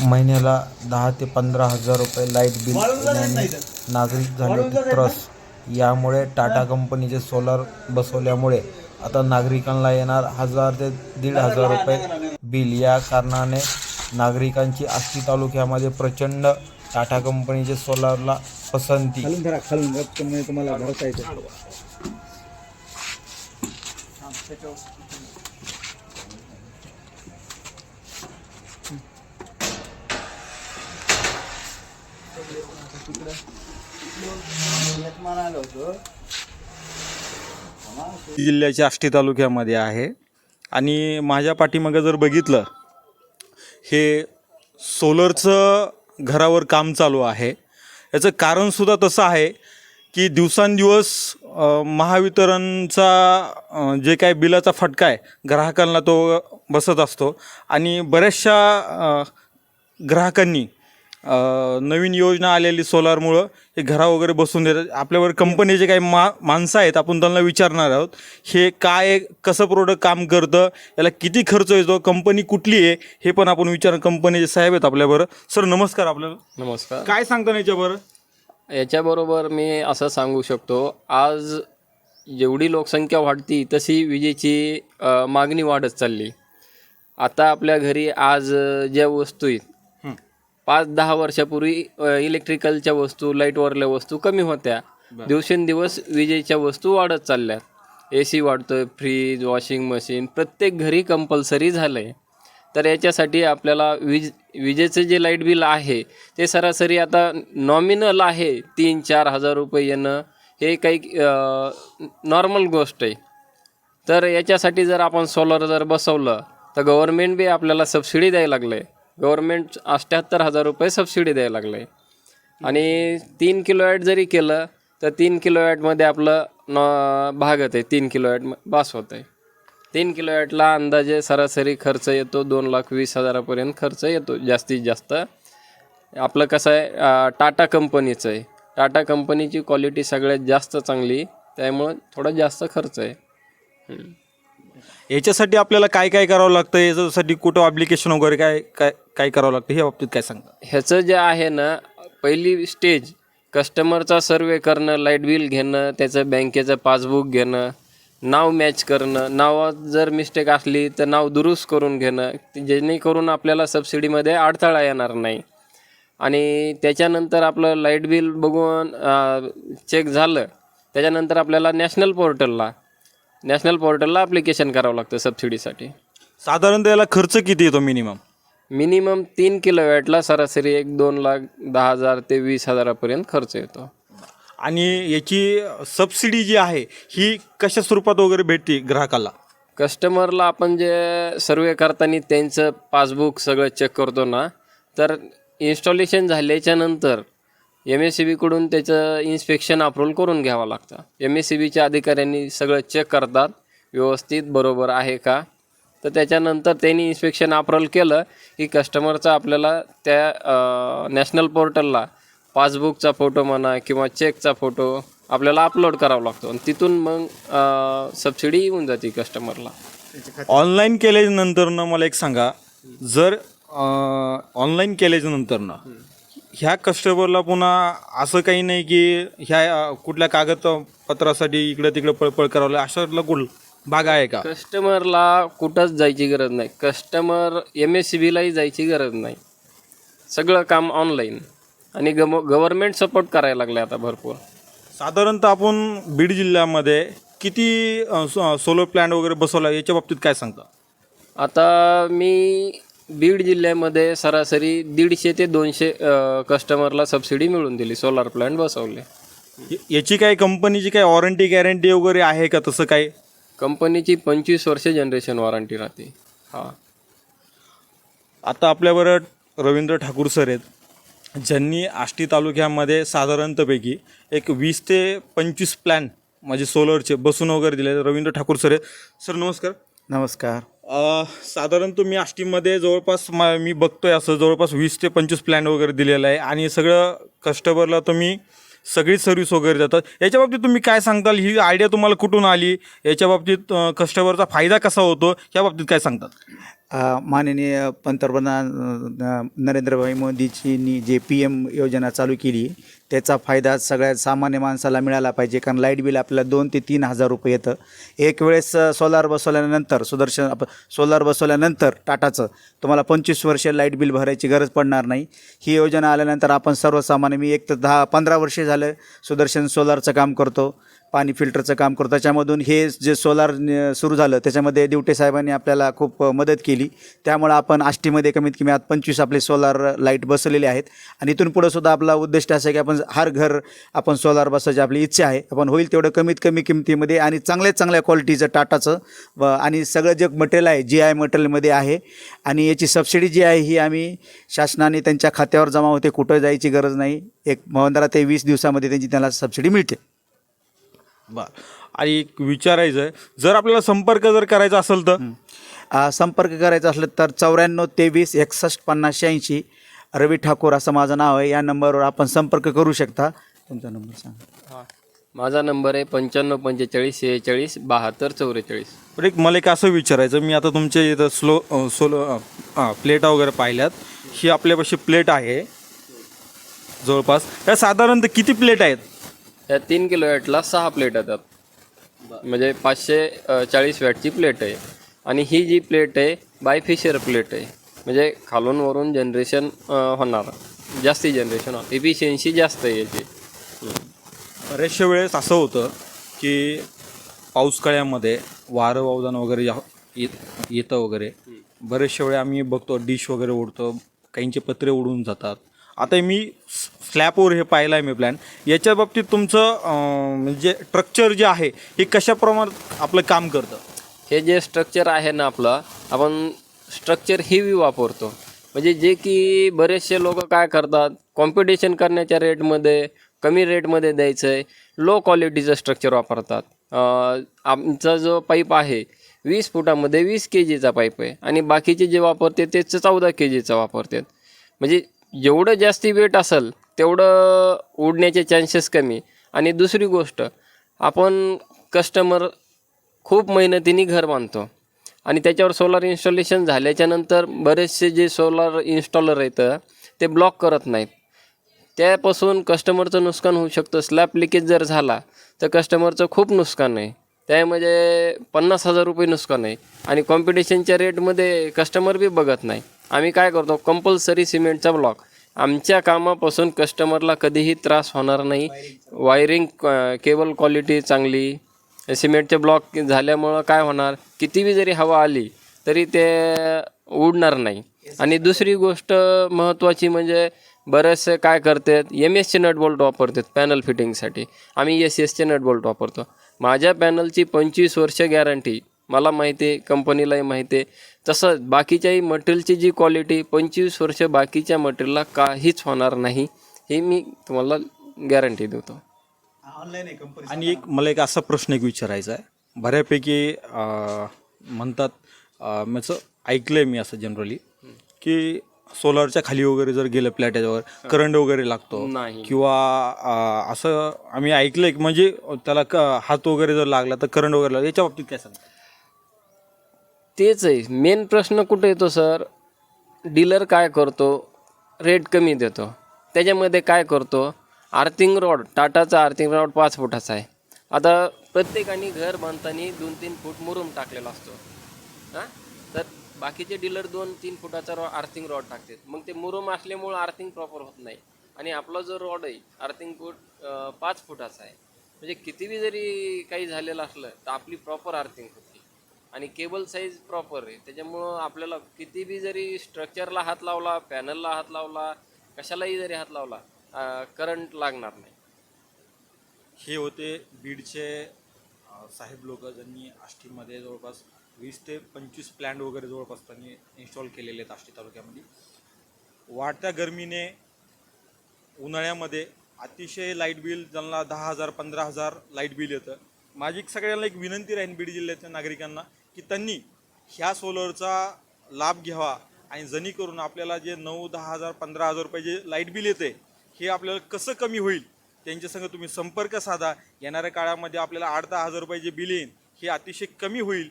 महिन्याला दहा ते पंधरा हजार रुपये लाइट बिल येण्याने नागरिक झाले त्रस्त यामुळे टाटा कंपनीचे सोलार बसवल्यामुळे आता नागरिकांना येणार हजार ते दीड हजार रुपये बिल या कारणाने नागरिकांची आष्टी तालुक्यामध्ये प्रचंड टाटा कंपनीचे सोलारला पसंती. म्हणजे तुम्हाला जिल्ह्याच्या आष्टी तालुक्यामध्ये आहे. आणि माझ्या पाठीमागं जर बघितलं हे सोलरचं घरावर काम चालू आहे. याचं कारणसुद्धा तसं आहे की दिवसांदिवस महावितरणचा जे काय बिलाचा फटका आहे ग्राहकांना तो बसत असतो. आणि बऱ्याचशा ग्राहकांनी नवीन योजना आलेली सोलारमुळं. हे घरा वगैरे बसून देतात. आपल्यावर कंपनीचे काही मा माणसं आहेत आपण त्यांना विचारणार आहोत. हे काय कसं प्रोडक्ट काम करतं याला किती खर्च येतो कंपनी कुठली आहे हे पण आपण विचार कंपनीचे साहेब आहेत आपल्याबरोबर. सर नमस्कार आपल्याला. नमस्कार. काय सांगता याच्याबरोबर याच्याबरोबर मी असं सांगू शकतो आज जेवढी लोकसंख्या वाढती तशी विजेची मागणी वाढत चालली. आता आपल्या घरी आज ज्या वस्तू आहेत. पाच दहा वर्षापूर्वी इलेक्ट्रिकलच्या वस्तू लाईटवरल्या वस्तू कमी होत्या. दिवसेंदिवस विजेच्या वस्तू वाढत चालल्यात. ए सी वाढतोय फ्रीज वॉशिंग मशीन प्रत्येक घरी कंपल्सरी झालं आहे तर याच्यासाठी आपल्याला वीज विजेचं जे लाइट बिल आहे ते सरासरी आता नॉमिनल आहे तीन चार हजार रुपये येणं. हे काही नॉर्मल गोष्ट आहे. तर याच्यासाठी जर आपण सोलर जर बसवलं तर गव्हर्मेंट बी आपल्याला सबसिडी द्यायला लागलं आहे गव्हर्मेंट अठ्ठ्याहत्तर हजार रुपये सबसिडी द्यायला लागलं आहे आणि तीन किलो वॅट जरी केलं तर तीन किलो वॅटमध्ये आपलं न भागत आहे. तीन किलो वॅट बास होत आहे. तीन किलो वॅटला अंदाजे सरासरी खर्च येतो दोन लाख वीस हजारापर्यंत खर्च येतो जास्तीत जास्त. आपलं कसं आहे टाटा कंपनीचं आहे. टाटा कंपनीची क्वालिटी सगळ्यात जास्त चांगली त्यामुळं थोडा जास्त खर्च आहे. याच्यासाठी आपल्याला काय काय करावं लागतं? याच्यासाठी कुठं ॲप्लिकेशन वगैरे काय काय काय करावं लागतं? ह्या बाबतीत काय सांगता? ह्याचं जे आहे ना पहिली स्टेज कस्टमरचा सर्वे करणं लाइट बिल घेणं त्याचं बँकेचं पासबुक घेणं नाव मॅच करणं नावात जर मिस्टेक असली तर नाव दुरुस्त करून घेणं जेणेकरून आपल्याला सबसिडीमध्ये अडथळा येणार नाही. आणि त्याच्यानंतर आपलं लाइट बिल बघून चेक झालं त्याच्यानंतर आपल्याला नॅशनल पोर्टलला नॅशनल पोर्टलला ॲप्लिकेशन करावं लागतं सबसिडीसाठी साधारणतः याला खर्च किती येतो मिनिमम मिनिमम तीन किलो वॅटला सरासरी एक दोन लाख दहा हजार ते वीस हजारापर्यंत खर्च येतो. आणि याची सबसिडी जी आहे ही कशा स्वरूपात वगैरे भेटते ग्राहकाला? कस्टमरला आपण जे सर्वे करताना त्यांचं पासबुक सगळं चेक करतो ना तर इन्स्टॉलेशन झाल्याच्यानंतर एम एस सी बीकडून त्याचं इन्स्पेक्शन अप्रूव्हल करून घ्यावं लागतं. एम एस सी बीच्या अधिकाऱ्यांनी सगळं चेक करतात. व्यवस्थित बरोबर आहे का? तर त्याच्यानंतर त्यांनी इन्स्पेक्शन अप्रूव्हल केलं की कस्टमरचा आपल्याला त्या नॅशनल पोर्टलला पासबुकचा फोटो म्हणा किंवा चेकचा फोटो आपल्याला अपलोड करावा लागतो. आणि तिथून मग सबसिडी येऊन जाते कस्टमरला ऑनलाईन केल्यानंतरनं मला एक सांगा. जर ऑनलाईन केल्याच्यानंतरनं ह्या कस्टमरला पुन्हा असं काही नाही की ह्या कुठल्या कागदपत्रासाठी इकडं तिकडं पळपळ करावं लागेल अशातला कुठ भाग आहे का? कस्टमरला कुठंच जायची गरज नाही. कस्टमर एम एस सी बीलाही जायची गरज नाही. सगळं काम ऑनलाईन आणि गम गव्हर्मेंट सपोर्ट करायला लागले आता भरपूर. साधारणतः आपण बीड जिल्ह्यामध्ये किती सोलर प्लॅन्ट वगैरे बसवला याच्या बाबतीत काय सांगता? आता मी बीड जिल्ह्यामध्ये सरासरी दीडशे ते दोनशे कस्टमरला सबसिडी मिळून दिली. सोलार प्लांट बसवले. य- याची काय कंपनीची काय वॉरंटी गॅरंटी वगैरे आहे का तसं काय? कंपनीची पंचवीस वर्ष जनरेशन वॉरंटी राहते. हां. आता आपल्याबरोबर रवींद्र ठाकूर सर आहेत. ज्यांनी आष्टी तालुक्यामध्ये साधारणतपैकी एक वीस ते पंचवीस प्लॅन म्हणजे सोलरचे बसून वगैरे दिले रवींद्र ठाकूर सर आहेत. सर नमस्कार. नमस्कार. अ, साधारण तुम्ही आष्टीमध्ये जवळपास मा मी बघतोय असं जवळपास वीस ते पंचवीस प्लॅन वगैरे दिलेलं आहे आणि सगळं कस्टमरला तुम्ही सगळी सर्व्हिस वगैरे देतात. याच्या बाबतीत तुम्ही काय सांगताल? ही आयडिया तुम्हाला कुठून आली? याच्या बाबतीत कस्टमरचा फायदा कसा होतो? या बाबतीत काय सांगतात? अ, माननीय पंतप्रधान अ, नरेंद्रभाई मोदीजींनी जे पी एम योजना चालू केली त्याचा फायदा सगळ्या सामान्य माणसाला मिळाला पाहिजे कारण लाइट बिल आपल्याला दोन ते तीन हजार रुपये येतं. एक वेळेस सोलार बसवल्यानंतर सुदर्शन आप सोलार बसवल्यानंतर टाटाचं तुम्हाला पंचवीस वर्ष लाइट बिल भरायची गरज पडणार नाही. ही योजना आल्यानंतर आपण सर्वसामान्य मी एक तर दहा पंधरा वर्षे झालं सुदर्शन सोलारचं काम करतो पाणी फिल्टरचं काम करतो. त्याच्यामधून हे जे सोलार सुरू झालं त्याच्यामध्ये दिवटे साहेबांनी आपल्याला खूप मदत केली. त्यामुळं आपण आष्टीमध्ये कमीत कमी आज पंचवीस आपले सोलार लाइट बसवलेले आहेत. आणि इथून पुढंसुद्धा आपला उद्दिष्ट असं आहे की आपण हर घर आपण सोलार बसवायची आपली इच्छा आहे. आपण होईल तेवढं कमीत कमी किमतीमध्ये आणि चांगल्यात चांगल्या क्वालिटीचं टाटाचं व आणि सगळं जे मटेरियल आहे जी आय मटेरियलमध्ये आहे. आणि याची सबसिडी जी आहे ही आम्ही शासनाने त्यांच्या खात्यावर जमा होते कुठं जायची गरज नाही. एक पंधरा ते वीस दिवसामध्ये त्यांची त्यांना सबसिडी मिळते. बर. आणि एक विचारायचं आहे जर आपल्याला संपर्क जर करायचा असेल तर? संपर्क करायचा असलं तर चौऱ्याण्णव तेवीस एकसष्ट पन्नास शहाऐंशी रवी ठाकूर असं माझं नाव आहे. या नंबरवर आपण संपर्क करू शकता. तुमचा नंबर सांगा. माझा नंबर आहे पंच्याण्णव पंचेचाळीस शेहेचाळीस बहात्तर चौवेचाळीस. पण एक मला एक असं विचारायचं मी आता तुमच्या इथं स्लो अ, सोलो हां प्लेटा वगैरे पाहिल्यात. ही आपल्यापाशी प्लेट आहे. जवळपास. या साधारणतः किती प्लेट आहेत? या तीन किलो वॅटला सहा प्लेट येतात. म्हणजे पाचशे अ, चाळीस वॅटची प्लेट आहे. आणि ही जी प्लेट आहे बायफिशर प्लेट आहे. म्हणजे खालून वरून जनरेशन होणार. जास्ती जनरेशन होणार. इफिशियन्सी जास्त आहे याची. बऱ्याचशा वेळेस असं होतं की पाऊस काळ्यामध्ये वारं वावदान वगैरे जा- येत येतं वगैरे. बरेचशा वेळी आम्ही बघतो डिश वगैरे उडतं काहींचे पत्रे उडून जातात. आता मी स्लॅपवर हे पाहिलं आहे मी प्लॅन याच्या बाबतीत तुमचं म्हणजे स्ट्रक्चर जे आहे हे कशा प्रमाणात आपलं काम करतं? हे जे स्ट्रक्चर आहे ना आपलं आपण स्ट्रक्चर हेवी वापरतो. म्हणजे जे की बरेचसे लोक काय करतात कॉम्पिटिशन करण्याच्या रेटमध्ये कमी रेटमध्ये द्यायचं आहे लो क्वालिटीचं स्ट्रक्चर वापरतात. आमचा जो पाईप आहे वीस फुटामध्ये वीस के जीचा पाईप आहे. आणि बाकीचे जे वापरते ते चौदा के जीचा वापरतात. म्हणजे जेवढं जास्ती वेट असेल तेवढं उडण्याचे चान्सेस कमी. आणि दुसरी गोष्ट आपण कस्टमर खूप मेहनतीने घर बांधतो. आणि त्याच्यावर सोलार इन्स्टॉलेशन झाल्याच्यानंतर बरेचसे जे सोलार इन्स्टॉलर आहेत ते ब्लॉक करत नाहीत. त्यापासून कस्टमरचं नुकसान होऊ शकतं. स्लॅब लिकेज जर झाला तर कस्टमरचं खूप नुकसान आहे. त्यामध्ये पन्नास हजार रुपये नुकसान आहे. आणि कॉम्पिटिशनच्या रेटमध्ये कस्टमर बी बघत नाही. आम्ही काय करतो? कंपल्सरी सिमेंटचा ब्लॉक आमच्या कामापासून कस्टमरला कधीही त्रास होणार नाही. वायरिंग केबल क्वालिटी चांगली सिमेंटचे ब्लॉक झाल्यामुळं काय होणार? किती बी जरी हवा आली तरी ते उडणार नाही. आणि दुसरी गोष्ट महत्त्वाची म्हणजे बरेचसे काय करतात एम एसचे नटबोल्ट वापरतात पॅनल फिटिंगसाठी आम्ही एस एसचे नटबोल्ट वापरतो. माझ्या पॅनलची पंचवीस वर्ष गॅरंटी मला माहिती आहे कंपनीलाही माहिती आहे. तसंच बाकीच्याही मटेरियलची जी क्वालिटी पंचवीस वर्ष बाकीच्या मटेरियलला काहीच होणार नाही हे मी तुम्हाला गॅरंटी देतो. आणि एक मला एक असा प्रश्न एक विचारायचा आहे. बऱ्यापैकी अं, म्हणतात अं, मी असं ऐकलं आहे मी असं जनरली की सोलारच्या खाली वगैरे जर गेलं प्लॅट याच्यावर करंट वगैरे लागतो नाही. किंवा अं, असं आम्ही ऐकलं की म्हणजे त्याला क हात वगैरे जर लागला तर करंट वगैरे लागला याच्या बाबतीत काय सांगता? तेच आहे. मेन प्रश्न कुठे येतो सर डीलर काय करतो? रेट कमी देतो. त्याच्यामध्ये काय करतो? आर्थिंग रॉड टाटाचा आर्थिंग रॉड पाच फुटाचा आहे. आता प्रत्येकाने घर बांधताना दोन तीन फूट मुरुम टाकलेला असतो. हां? तर बाकीचे डीलर दोन तीन फुटाचा रॉ आर्थिंग रॉड टाकतात. मग ते मुरुम असल्यामुळं आर्थिंग प्रॉपर होत नाही. आणि आपला जो रॉड आहे आर्थिंग फूट पाच फुटाचा आहे. म्हणजे कितीबी जरी काही झालेलं असलं तर आपली प्रॉपर आर्थिंग होते. आणि केबल साईज प्रॉपर आहे. त्याच्यामुळं आपल्याला कितीबी जरी स्ट्रक्चरला हात लावला पॅनलला हात लावला कशालाही जरी हात लावला करंट लागणार नाही. हे होते बीडचे साहेब लोक ज्यांनी आष्टीमध्ये जवळपास वीस ते पंचवीस प्लॅन्ट वगैरे जवळपास त्यांनी इन्स्टॉल केलेले आहेत आष्टी तालुक्यामध्ये. वाढत्या गरमीने उन्हाळ्यामध्ये अतिशय लाइट बिल ज्यांना दहा हजार पंधरा हजार लाइट बिल येतं. माझी एक सगळ्यांना एक विनंती राहील बीड जिल्ह्यातल्या नागरिकांना की त्यांनी ह्या सोलरचा लाभ घ्यावा आणि जणी करून आपल्याला जे नऊ दहा हजार पंधरा हजार रुपये जे लाइट बिल येते हे आपल्याला कसं कमी होईल? त्यांच्यासंग तुम्ही संपर्क साधा. येणाऱ्या काळामध्ये आपल्याला आठ दहा हजार रुपये जे बिल येईल हे अतिशय कमी होईल.